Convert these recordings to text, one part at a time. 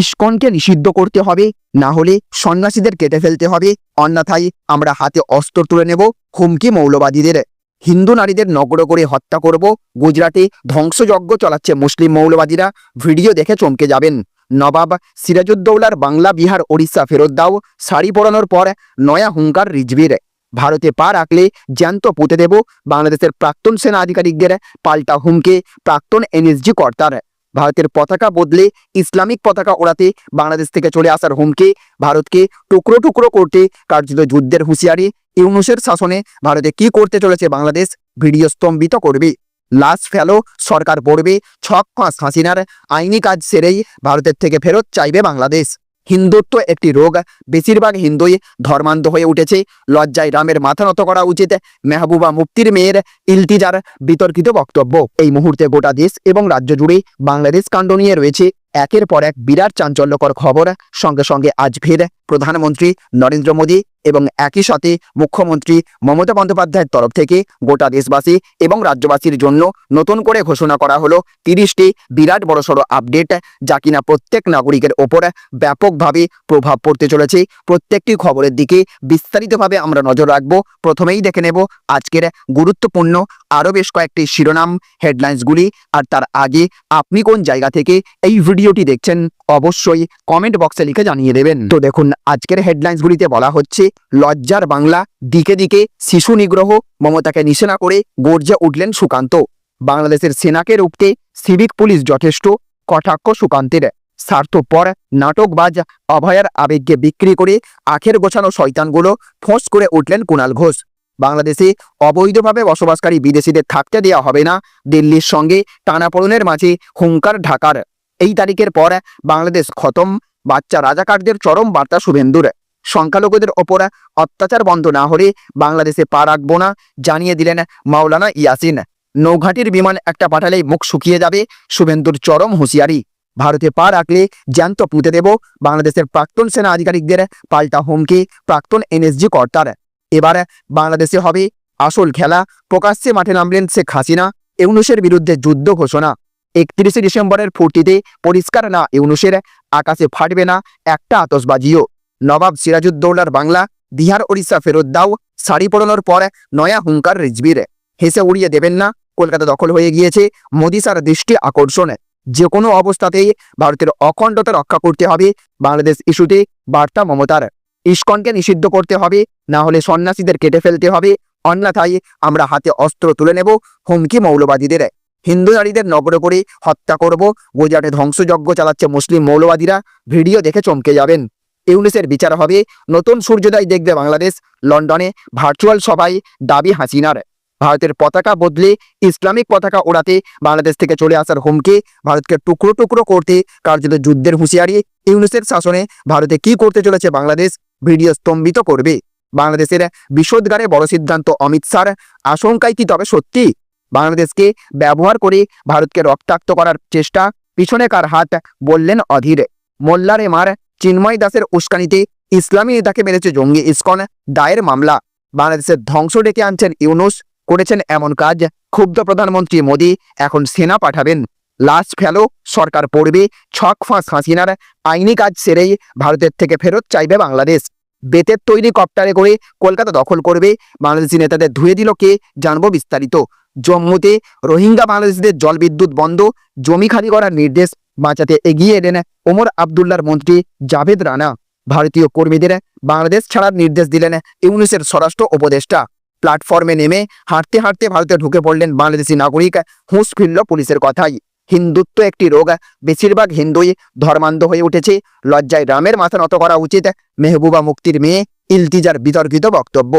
ইস্কনকে নিষিদ্ধ করতে হবে, না হলে সন্ন্যাসীদের কেটে ফেলতে হবে। অন্যথায় আমরা হাতে অস্ত্র তুলে নেব হুমকি মৌলবাদীদের। হিন্দু নারীদের নগ্ন করে হত্যা করব। গুজরাটে ধ্বংসযজ্ঞ চালাচ্ছে মুসলিম মৌলবাদীরা। ভিডিও দেখে চমকে যাবেন। নবাব সিরাজউদ্দৌলার বাংলা, বিহার, ওড়িশা ফেরত দাও। শাড়ি পরানোর পর নয়া হুঙ্কার রিজভির। ভারতে পা রাখলে জ্যান্ত পুঁতে দেব। বাংলাদেশের প্রাক্তন সেনা আধিকারিকদের পাল্টা হুমকে। প্রাক্তন এনএসজি কর্তার। ভারতের পতাকা বদলে ইসলামিক পতাকা ওড়াতে বাংলাদেশ থেকে চলে আসার হুমকি ভারতকে টুকরো টুকরো করতে কার্যত যুদ্ধের হুঁশিয়ারি ইউনুসের শাসনে ভারতে কি করতে চলেছে বাংলাদেশ? ভিডিও স্তম্ভিত করবে। লাশ ফেলো, সরকার পড়বে, ছক ফাঁস, হাসিনার আইনি কাজ সেরেই ভারতের থেকে ফেরত চাইবে বাংলাদেশ। হিন্দুত্ব একটি রোগ। বেশিরভাগ হিন্দুই ধর্মান্ধ হয়ে উঠেছে। লজ্জায় রামের মাথা নত করা উচিত। মেহবুবা মুফতির মেয়ের ইলতিজার বিতর্কিত বক্তব্য। এই মুহূর্তে গোটা দেশ এবং রাজ্য জুড়ে বাংলাদেশ কাণ্ড নিয়ে রয়েছে। একের পর এক বিরাট চাঞ্চল্যকর খবর। সঙ্গে সঙ্গে আজ ফের প্রধানমন্ত্রী নরেন্দ্র মোদী এবং একই সাথে মুখ্যমন্ত্রী মমতা বন্দ্যোপাধ্যায়ের তরফ থেকে গোটা দেশবাসী এবং রাজ্যবাসীর জন্য নতুন করে ঘোষণা করা হলো তিরিশটি বিরাট বড়সড় আপডেট, যা কিনা প্রত্যেক নাগরিকের ওপর ব্যাপকভাবে প্রভাব পড়তে চলেছে। প্রত্যেকটি খবরের দিকে বিস্তারিতভাবে আমরা নজর রাখব। প্রথমেই দেখে নেব আজকের গুরুত্বপূর্ণ আরও বেশ কয়েকটি শিরোনাম হেডলাইন্সগুলি আর তার আগে আপনি কোন জায়গা থেকে এই ভিডিওটি দেখছেন, অবশ্যই কমেন্ট বক্সে লিখে জানিয়ে দেবেন। তো দেখুন, আজকের হেডলাইন্সগুলিতে বলা হচ্ছে, লজ্জার বাংলা, দিকে দিকে শিশু নিগ্রহ, মমতাকে নিশানা করে গর্জে উঠলেন সুকান্ত। বাংলাদেশের সেনাকে রুখতে সিভিক পুলিশ যথেষ্ট, কটাক্ষ সুকান্তের। স্বার্থপর নাটকবাজ অভয়ার আবেগকে বিক্রি করে আখের গোছানো শয়তানগুলো ফোঁস করে উঠলেন কুণাল ঘোষ। বাংলাদেশে অবৈধভাবে বসবাসকারী বিদেশিদের থাকতে দেওয়া হবে না, দিল্লির সঙ্গে টানাপোড়নের মাঝে হুঙ্কার ঢাকার। এই তারিখের পর বাংলাদেশ খতম, বাচ্চা রাজাকারদের চরম বার্তা শুভেন্দুর। সংখ্যালঘুদের ওপর অত্যাচার বন্ধ না হলে বাংলাদেশে পা রাখব না, জানিয়ে দিলেন মাওলানা ইয়াসিন। নৌঘাটির বিমান একটা পাঠালেই মুখ শুকিয়ে যাবে, শুভেন্দুর চরম হুঁশিয়ারি। ভারতে পা রাখলে জ্যান্ত পুঁতে দেব, বাংলাদেশের প্রাক্তন সেনা আধিকারিকদের পাল্টা হুমকি, প্রাক্তন এনএসজি কর্তার। এবার বাংলাদেশে হবে আসল খেলা, প্রকাশ্যে মাঠে নামলেন শেখ হাসিনা, ইউনুসের বিরুদ্ধে যুদ্ধ ঘোষণা। একত্রিশে ডিসেম্বরের ফুর্তিতে পরিষ্কার না ইউনুসের আকাশে ফাটবে না একটা আতসবাজিও নবাব সিরাজুদ্দৌলার বাংলা, বিহার, ওড়িশা ফেরত দাও, শাড়ি পরানোর পর নয়া হুঙ্কার রিজবির। হেসে উড়িয়ে দেবেন না, কলকাতা দখল হয়ে গিয়েছে মোদী সার দৃষ্টি আকর্ষণ। যে কোনো অবস্থাতেই ভারতের অখণ্ডতা রক্ষা করতে হবে বাংলাদেশ ইস্যুতে বার্তা মমতার। ইস্কনকে নিষিদ্ধ করতে হবে, না হলে সন্ন্যাসীদের কেটে ফেলতে হবে। অন্যথায় আমরা হাতে অস্ত্র তুলে নেব হুমকি মৌলবাদীদের। হিন্দু নারীদের নগর করে হত্যা করব। গুজরাটে ধ্বংসযজ্ঞ চালাচ্ছে মুসলিম মৌলবাদীরা। ভিডিও দেখে চমকে যাবেন। ইউনিসের বিচার হবে। নতুন সূর্যোদয় দেখবে বাংলাদেশ। লন্ডনে ভার্চুয়াল সভায় দাবি হাসিনার। ভারতের পতাকা বদলে ইসলামিক পতাকা ওড়াতে বাংলাদেশ থেকে চলে আসার হুমকি। ভারতকে টুকরো টুকরো করতে কার্যত যুদ্ধের হুঁশিয়ারি। ইউনিসের শাসনে ভারতে কি করতে চলেছে বাংলাদেশ? ভিডিও স্তম্ভিত করবে। বাংলাদেশের বিশোদ্গারে বড় সিদ্ধান্ত অমিত শাহর। আশঙ্কায় কি তবে সত্যি? বাংলাদেশকে ব্যবহার করে ভারতকে রক্তাক্ত করার চেষ্টা পিছনে কার হাত বললেন অধীর। মোল্লারে মার চিন্ময় দাসের উস্কানিতে ইসলামী নেতাকে মেরেছে জঙ্গি ইস্কন দায়ের মামলা। বাংলাদেশের ধ্বংস ডেকে আনছেন ইউনুস, করেছেন এমন কাজ, ক্ষুব্ধ প্রধানমন্ত্রী মোদী এখন সেনা পাঠাবেন। লাশ ফেলো, সরকার পড়বে, ছক ফাঁস হাসিনার আইনি কাজ সেরেই ভারতের থেকে ফেরত চাইবে বাংলাদেশ। বেতের তৈরি কপ্টারে করে কলকাতা দখল করবে, বাংলাদেশি নেতাদের ধুয়ে দিল কে জানব বিস্তারিত। জম্মুতে রোহিঙ্গা বাংলাদেশিদের জলবিদ্যুৎ বন্ধ, জমি খালি করার নির্দেশ বাঁচাতে এগিয়ে এলেন ওমর আবদুল্লার মন্ত্রী জাভেদ রানা। ভারতীয় কর্মীদের বাংলাদেশ ছাড়ার নির্দেশ দিলেন ইউনিসের স্বরাষ্ট্র উপদেষ্টা। প্ল্যাটফর্মে নেমে হাঁটতে হাঁটতে ভারতে ঢুকে পড়লেন বাংলাদেশি নাগরিক হুঁশ ফিরল পুলিশের কথাই হিন্দুত্ব একটি রোগ, বেশিরভাগ হিন্দুই ধর্মান্ধ হয়ে উঠেছে। লজ্জায় রামের মাথা নত করা উচিত, মেহবুবা মুক্তির মেয়ে ইলতিজার বিতর্কিত বক্তব্য।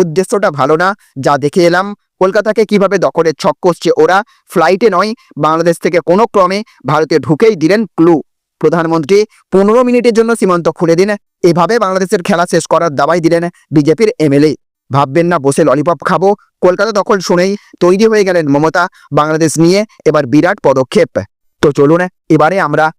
উদ্দেশ্যটা ভালো না, যা দেখে এলাম। কলকাতাকে কীভাবে দখলের ছক কষছে ওরা? ফ্লাইটে নয়, বাংলাদেশ থেকে কোনো ক্রমে ভারতে ঢুকেই দিলেন ক্লু প্রধানমন্ত্রী, পনেরো মিনিটের জন্য সীমান্ত খুলে দিন। এভাবে বাংলাদেশের খেলা শেষ করার দাবাই দিলেন বিজেপির এমএলএ। ভাববেন না, বসে ললিপপ খাব। কলকাতা দখল শুনেই তৈরি হয়ে গেলেন মমতা। বাংলাদেশ নিয়ে এবার বিরাট পদক্ষেপ। তো চলুন, এবারে আমরা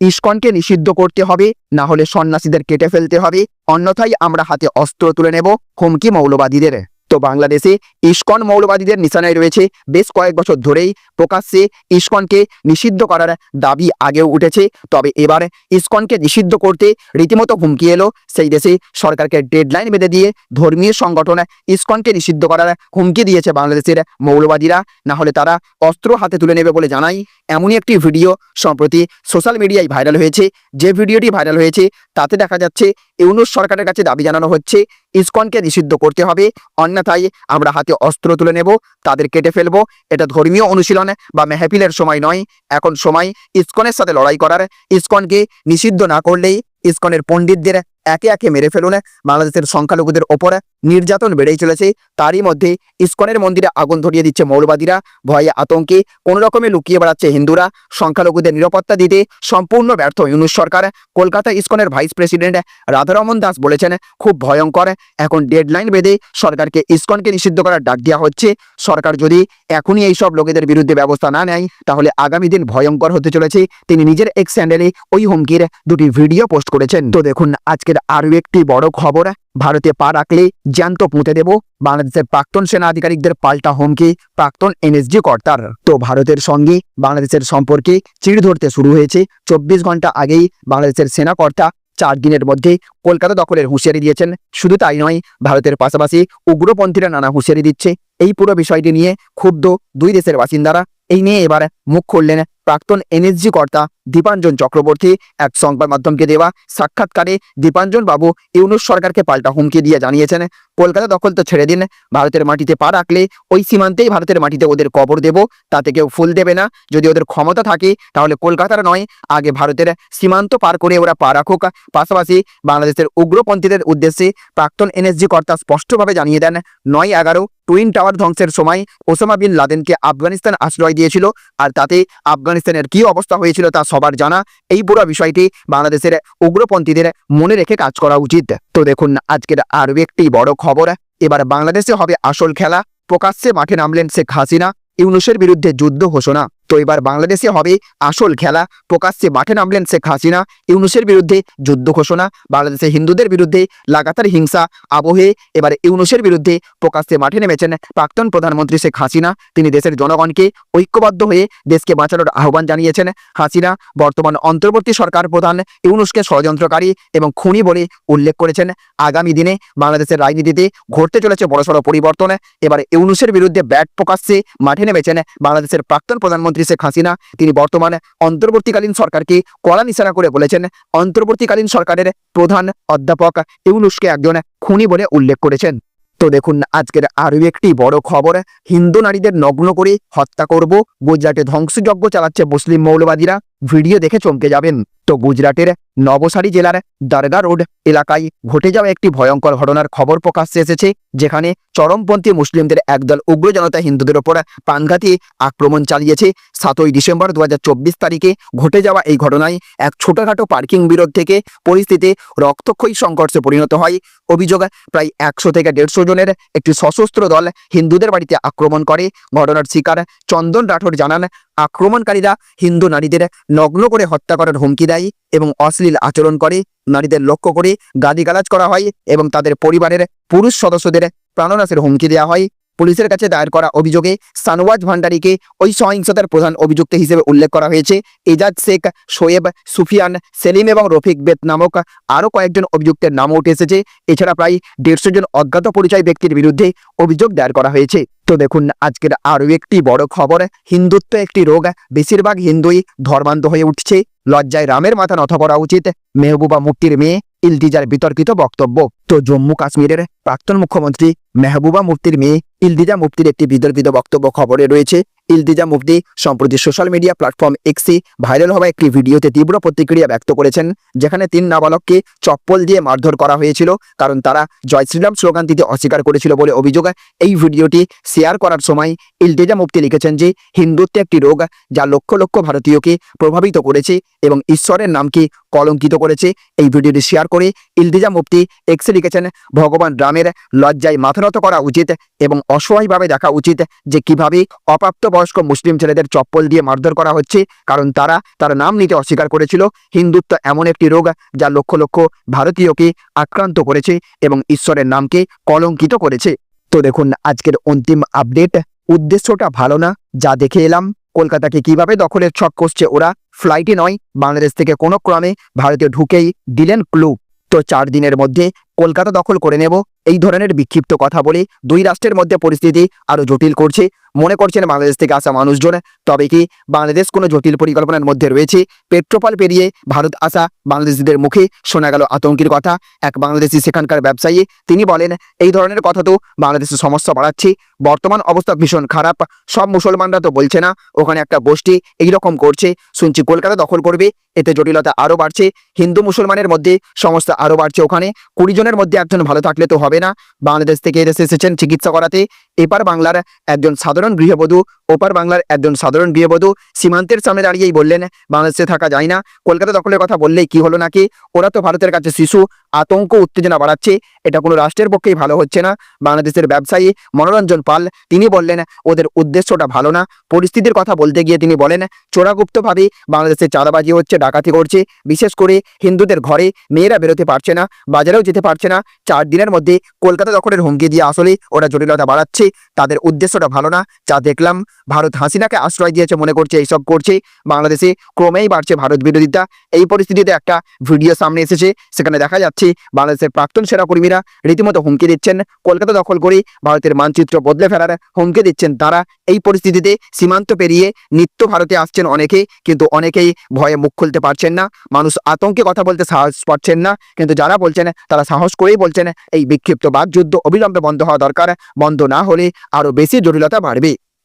ইস্কনকে নিষিদ্ধ করতে হবে, না হলে সন্ন্যাসীদের কেটে ফেলতে হবে। অন্যথায় আমরা হাতে অস্ত্র তুলে নেব। হুমকি মৌলবাদীদের। তো বাংলাদেশে ইস্কন মৌলবাদীদের নিশানায় রয়েছে। বেশ কয়েক বছর ধরেই প্রকাশ্যে ইস্কনকে নিষিদ্ধ করার দাবি আগেও উঠেছে। তবে এবার ইস্কনকে নিষিদ্ধ করতে রীতিমতো হুমকি এলো। সেই দেশে সরকারকে ডেডলাইন বেঁধে দিয়ে ধর্মীয় সংগঠন ইস্কনকে নিষিদ্ধ করার হুমকি দিয়েছে বাংলাদেশের মৌলবাদীরা। না হলে তারা অস্ত্র হাতে তুলে নেবে বলে জানাই এমনই একটি ভিডিও সম্প্রতি সোশ্যাল মিডিয়ায় ভাইরাল হয়েছে। যে ভিডিওটি ভাইরাল হয়েছে, তাতে দেখা যাচ্ছে ইউনুস সরকারের কাছে দাবি জানানো হচ্ছে ইসকনকে নিষিদ্ধ করতে হবে। অন্যথায় আমরা হাতে অস্ত্র তুলে নেব, তাদের কেটে ফেলব। এটা ধর্মীয় অনুশীলন বা মেহফিলের সময় নয়। এখন সময় ইস্কনের সাথে লড়াই করার। ইস্কনকে নিষিদ্ধ না করলেই ইস্কনের পণ্ডিতদের একে একে মেরে ফেলুন। বাংলাদেশের সংখ্যালঘুদের ওপর নির্যাতন বেড়েই চলেছে। তারই মধ্যে ইস্কনের মন্দিরে আগুন ধরিয়ে দিচ্ছে মৌলবাদীরা। ভয়ে আতঙ্কে কোনো রকমে লুকিয়ে বেড়াচ্ছে হিন্দুরা। সংখ্যালঘুদের নিরাপত্তা দিতে সম্পূর্ণ ব্যর্থ ইউনুস সরকার। কলকাতা ইস্কনের ভাইস প্রেসিডেন্ট রাধারমন দাস বলেছেন, খুব ভয়ঙ্কর। এখন ডেডলাইন বেঁধে সরকারকে ইস্কনকে নিষিদ্ধ করার ডাক দেওয়া হচ্ছে। সরকার যদি এখনই এইসব লোকেদের বিরুদ্ধে ব্যবস্থা না নেয়, তাহলে আগামী দিন ভয়ঙ্কর হতে চলেছে। তিনি নিজের এক্স স্যান্ডেলে ওই হুমকির দুটি ভিডিও পোস্ট করেছেন। তো দেখুন আজকের আরও একটি বড় খবর, ভারতে পা রাখলে জ্যান্ত পুঁতে দেব। বাংলাদেশের প্রাক্তন সেনা আধিকারিকদের পাল্টা হুমকি, প্রাক্তন এনএসজি কর্তার। তো ভারতের সঙ্গে বাংলাদেশের সম্পর্কে চিড় ধরতে শুরু হয়েছে। চব্বিশ ঘণ্টা আগেই বাংলাদেশের সেনা কর্তা চার দিনের মধ্যে কলকাতা দখলের হুঁশিয়ারি দিয়েছেন। শুধু তাই নয়, ভারতের পাশাপাশি উগ্রপন্থীরা নানা হুঁশিয়ারি দিচ্ছে। এই পুরো বিষয়টি নিয়ে ক্ষুব্ধ দুই দেশের বাসিন্দারা। এই নিয়ে এবার মুখ খুললেন প্রাক্তন এনএসজি কর্তা দীপাঞ্জন চক্রবর্তী এক সংবাদ মাধ্যমকে দেওয়া সাক্ষাৎকারে দীপাঞ্জন বাবু ইউনুস সরকারকে পাল্টা হুমকি দিয়ে জানিয়েছেন, কলকাতা দখল তো ছেড়ে দিন, ভারতের মাটিতে পা রাখলে ওই সীমান্তেই ভারতের মাটিতে ওদের কবর দেব, তাতে কেউ ফুল দেবে না। যদি ওদের ক্ষমতা থাকে, তাহলে কলকাতার নয়, আগে ভারতের সীমান্ত পার করে ওরা পা রাখুক। পাশাপাশি বাংলাদেশের উগ্রপন্থীদের উদ্দেশ্যে প্রাক্তন এনএসজি কর্তা স্পষ্টভাবে জানিয়ে দেন, নয় এগারো টুইন টাওয়ার ধ্বংসের সময় ওসামা বিন লাদেনকে আফগানিস্তান আশ্রয় দিয়েছিল, আর তাতে আফগানিস্তানের কি অবস্থা হয়েছিল তা সবার জানা। এই পুরো বিষয়টি বাংলাদেশের উগ্রপন্থীদের মনে রেখে কাজ করা উচিত। তো দেখুন, আজকের আরও একটি বড় খবর। এবার বাংলাদেশে হবে আসল খেলা। প্রকাশ্যে মাঠে নামলেন শেখ হাসিনা। ইউনুসের বিরুদ্ধে যুদ্ধ ঘোষণা। তো এবার বাংলাদেশে হবে আসল খেলা। প্রকাশ্যে মাঠে নামলেন শেখ হাসিনা, ইউনুসের বিরুদ্ধে যুদ্ধ ঘোষণা, বাংলাদেশে হিন্দুদের বিরুদ্ধে লাগাতার হিংসা, আবহে। এবার ইউনুসের বিরুদ্ধে প্রকাশ্যে মাঠে নেমেছেন প্রাক্তন প্রধানমন্ত্রী শেখ হাসিনা। তিনি দেশের জনগণকে ঐক্যবদ্ধ হয়ে দেশকে বাঁচানোর আহ্বান জানিয়েছেন। হাসিনা বর্তমান অন্তর্বর্তী সরকার প্রধান, ইউনুসকে ষড়যন্ত্রকারী এবং খুনি বলে উল্লেখ করেছেন। আগামী দিনে বাংলাদেশের রাজনীতিতে ঘটতে চলেছে বড়সড় পরিবর্তন। এবার ইউনুসের বিরুদ্ধে ব্যাট প্রকাশ্যে মাঠে নেমেছেন বাংলাদেশের প্রাক্তন প্রধানমন্ত্রী শেখ হাসিনা, তিনি বর্তমানে অন্তর্বর্তীকালীন সরকারকে কড়া নিশানা করে বলেছেন, অন্তর্বর্তীকালীন সরকারের প্রধান অধ্যাপক ইউনুসকে একজন খুনি বলে উল্লেখ করেছেন। তো দেখুন, আজকের আরও একটি বড় খবর, হিন্দু নারীদের নগ্ন করে হত্যা করব, গুজরাটে ধ্বংসযজ্ঞ চালাচ্ছে মুসলিম মৌলবাদীরা। ভিডিও দেখে চমকে যাবেন। তো গুজরাটের নবসারী জেলার দারগা রোড এলাকায় ঘটে যাওয়া একটি ভয়ঙ্কর ঘটনার খবর প্রকাশ্যে এসেছে, যেখানে চরমপন্থী মুসলিমদের একদল উগ্র জনতা হিন্দুদের ওপর প্রাণঘাতী আক্রমণ চালিয়েছে। সাতই ডিসেম্বর দু হাজার চব্বিশ তারিখে ঘটে যাওয়া এই ঘটনায় এক ছোটখাটো পার্কিং বিরোধ থেকে পরিস্থিতি রক্তক্ষয়ী সংঘর্ষে পরিণত হয়। অভিযোগ, প্রায় একশো থেকে দেড়শো জনের একটি সশস্ত্র দল হিন্দুদের বাড়িতে আক্রমণ করে। ঘটনার শিকার চন্দন রাঠোর জানান আক্রমণকারীরা হিন্দু নারীদের নগ্ন করে হত্যা করার হুমকি দেয় এবং অশ্লীল আচরণ করে। নারীদের লক্ষ্য করে গাদিগালাজ করা হয় এবং তাদের পরিবারের পুরুষ সদস্যদের প্রাণনাশের হুমকি দেওয়া হয়। পুলিশের কাছে দায়ের করা অভিযোগে সানওয়াজ ভান্ডারিকে ওই সহিংসতার প্রধান অভিযুক্ত হিসেবে উল্লেখ করা হয়েছে। এজাজ শেখ, শোয়েব, সুফিয়ান, সেলিম এবং রফিক বেত নামক আরও কয়েকজন অভিযুক্তের নামও উঠে এসেছে। এছাড়া প্রায় দেড়শো জন অজ্ঞাত পরিচয় ব্যক্তির বিরুদ্ধে অভিযোগ দায়ের করা হয়েছে। তো দেখুন, আজকের আরও একটি বড় খবর, হিন্দুত্ব একটি রোগ, বেশিরভাগ হিন্দুই ধর্মান্ধ হয়ে উঠছে। লজ্জায় রামের মাথা নত করা উচিত। মেহবুবা মুক্তির মেয়ে ইলতিজার বিতর্কিত বক্তব্য। তো জম্মু কাশ্মীরের প্রাক্তন মুখ্যমন্ত্রী মেহবুবা মুফতির মেয়ে ইলদিজা মুফতির একটি বিতর্কিত বক্তব্য খবরে রয়েছে। ইলতিজা মুফতি সম্প্রতি সোশ্যাল মিডিয়া প্ল্যাটফর্ম এক্সি ভাইরাল হওয়া একটি ভিডিওতে তীব্র প্রতিক্রিয়া ব্যক্ত করেছেন, যেখানে তিন নাবালককে চপ্পল দিয়ে মারধর করা হয়েছিল, কারণ তারা জয় শ্রীরাম স্লোগান দিতে অস্বীকার করেছিল বলে অভিযোগ। এই ভিডিওটি শেয়ার করার সময় ইলতেজা মুফতি লিখেছেন যে, হিন্দুত্ব একটি রোগ যা লক্ষ লক্ষ ভারতীয়কে প্রভাবিত করেছে এবং ঈশ্বরের নামকে কলঙ্কিত করেছে। এই ভিডিওটি শেয়ার করে ইলতিজা মুফতি এক্সে লিখেছেন, ভগবান রামের লজ্জায় মাথা নত করা উচিত এবং অসহায়ভাবে দেখা উচিত যে কীভাবে অপ্রাপ্তবয়স্ক মুসলিম ছেলেদের চপ্পল দিয়ে মারধর করা হচ্ছে, কারণ তারা তার নাম নিতে অস্বীকার করেছিল। হিন্দুত্ব এমন একটি রোগ যা লক্ষ লক্ষ ভারতীয়কে আক্রান্ত করেছে এবং ঈশ্বরের নামকে কলঙ্কিত করেছে। তো দেখুন, আজকের অন্তিম আপডেট। উদ্দেশ্যটা ভালো না, যা দেখে এলাম। কলকাতাকে কীভাবে দখলের ছক কষছে ওরা ফ্লাইটে নয়, বাংলাদেশ থেকে কোনো ক্রমে ভারতে ঢুকেই দিলেন ক্লু তো চার দিনের মধ্যে কলকাতা দখল করে নেব, এই ধরনের বিক্ষিপ্ত কথা বলে দুই রাষ্ট্রের মধ্যে পরিস্থিতি আরও জটিল করছে। মনে করছেন বাংলাদেশ থেকে আসা মানুষজন, তবে কি বাংলাদেশ কোনো জটিল পরিকল্পনার মধ্যে রয়েছে? পেট্রোপাল পেরিয়ে ভারত আসা বাংলাদেশিদের মুখে শোনা গেল আতঙ্কের কথা। এক বাংলাদেশি সেখানকার ব্যবসায়ী, তিনি বলেন, এই ধরনের কথা তো বাংলাদেশের সমস্যা বাড়াচ্ছে। বর্তমান অবস্থা ভীষণ খারাপ। সব মুসলমানরা তো বলছে না, ওখানে একটা গোষ্ঠী এইরকম করছে, শুনছি কলকাতা দখল করবে, এতে জটিলতা আরও বাড়ছে, হিন্দু মুসলমানের মধ্যে সমস্যা আরও বাড়ছে ওখানে, কুড়ি জনের মধ্যে একজন ভালো থাকলে তো হবে না, বাংলাদেশ থেকে এদেশে এসেছেন চিকিৎসা করাতে, এপার বাংলার একজন সাধারণ গৃহবধূ ওপার বাংলার একজন সাধারণ গৃহবধূ সীমান্তের সামনে দাঁড়িয়েই বললেন, বাংলাদেশে থাকা যায় না। কলকাতা দখলের কথা বললেই কি হলো নাকি? ওরা তো ভারতের কাছে শিশু, আতঙ্ক, উত্তেজনা বাড়াচ্ছে। এটা কোনো রাষ্ট্রের পক্ষেই ভালো হচ্ছে না। বাংলাদেশের ব্যবসায়ী মনোরঞ্জন পাল, তিনি বললেন, ওদের উদ্দেশ্যটা ভালো না। পরিস্থিতির কথা বলতে গিয়ে তিনি বলেন, চোরাগুপ্তভাবে বাংলাদেশে চাঁদাবাজি হচ্ছে, ডাকাতি করছে। বিশেষ করে হিন্দুদের ঘরে মেয়েরা বেরোতে পারছে না, বাজারেও যেতে পারছে না। চার দিনের মধ্যে কলকাতা দখলের হুমকি দিয়ে আসলে ওরা জটিলতা বাড়াচ্ছে। তাদের উদ্দেশ্যটা ভালো না। যা দেখলাম ভারত হাসিনাকে আশ্রয় দিয়েছে মনে করছে, এইসব করছে। বাংলাদেশে ক্রমেই বাড়ছে ভারত বিরোধিতা। এই পরিস্থিতিতে একটা ভিডিও সামনে এসেছে, সেখানে দেখা যাচ্ছে বাংলাদেশের প্রাক্তন সেনাকর্মীরা রীতিমতো হুমকি দিচ্ছেন। কলকাতা দখল করে ভারতের মানচিত্র বদলে ফেলার হুমকি দিচ্ছেন তারা। এই পরিস্থিতিতে সীমান্ত পেরিয়ে নিত্য ভারতে আসছেন অনেকে, কিন্তু অনেকেই ভয়ে মুখ খুলতে পারছেন না। মানুষ আতঙ্কে কথা বলতে সাহস পাচ্ছেন না, কিন্তু যারা বলছেন, তারা সাহস করেই বলছেন, এই বিক্ষিপ্ত বাকযুদ্ধ অবিলম্বে বন্ধ হওয়া দরকার। বন্ধ না হলে আরও বেশি জটিলতা বাড়বে।